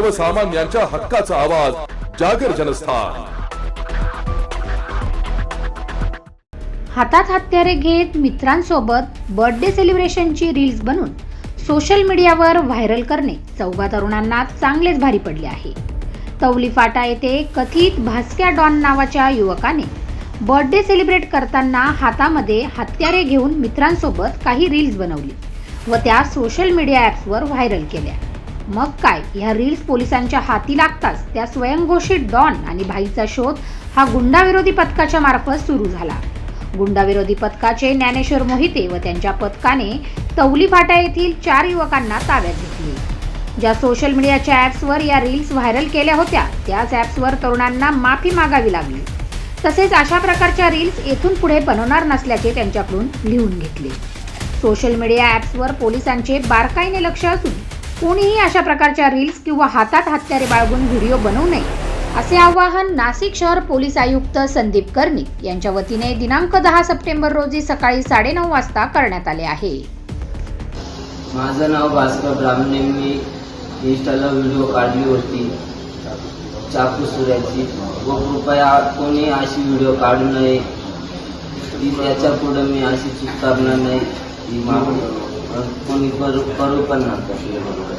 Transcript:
सर्वसामान्यांच्या हक्काचा आवाज जागर जनस्थान. हातात हत्यारे घेत मित्रांसोबत बर्थडे सेलिब्रेशनची रील्स बनवून सोशल मीडियावर व्हायरल करणे चौघा तरुणांना चांगलेच भारी पडले आहे. तवली फाटा येथे कथित भास्क्या डॉन नावाच्या युवकाने बर्थडे सेलिब्रेट करताना हातामध्ये हत्यारे घेऊन मित्रांसोबत काही रील्स बनवली व त्या सोशल मीडिया ॲप्सवर व्हायरल केल्या. मग काय? ह्या रील्स पोलिसांच्या हाती लागताच. त्या स्वयंघोषित डॉन आणि भाईचा शोध हा गुंडाविरोधी पथकाच्या मार्फत सुरू झाला. गुंडाविरोधी पथकाचे ज्ञानेश्वर मोहिते व त्यांच्या पथकाने तवली फाटा येथील चार युवकांना ताब्यात घेतले. ज्या सोशल मीडियाच्या ॲप्सवर या रील्स व्हायरल केल्या होत्या त्याच ॲप्सवर तरुणांना माफी मागावी लागली. तसेच अशा प्रकारच्या रील्स येथून पुढे बनवणार नसल्याचे त्यांच्याकडून लिहून घेतले. सोशल मीडिया ॲप्सवर पोलिसांचे बारकाईने लक्ष असून कोणीही अशा प्रकारच्या रील्स किंवा हातात हत्यारे बाळगून व्हिडिओ बनवू नये असे आवाहन नाशिक शहर पोलीस आयुक्त संदीप कर्णिक यांच्या वतीने दिनांक दहा सप्टेंबर रोजी सकाळी साडेनऊ वाजता करण्यात आले आहे. माझं नाव भास्कर ब्राह्मणे मी इंस्टाला व्हिडिओ काढली होती चाकू सुऱ्याची व कृपया कोणी अशी व्हिडिओ काढू नये. ती त्याच्या पुढं मी अशी चूक करणार नाही. कोणी करू करू पण बरोबर.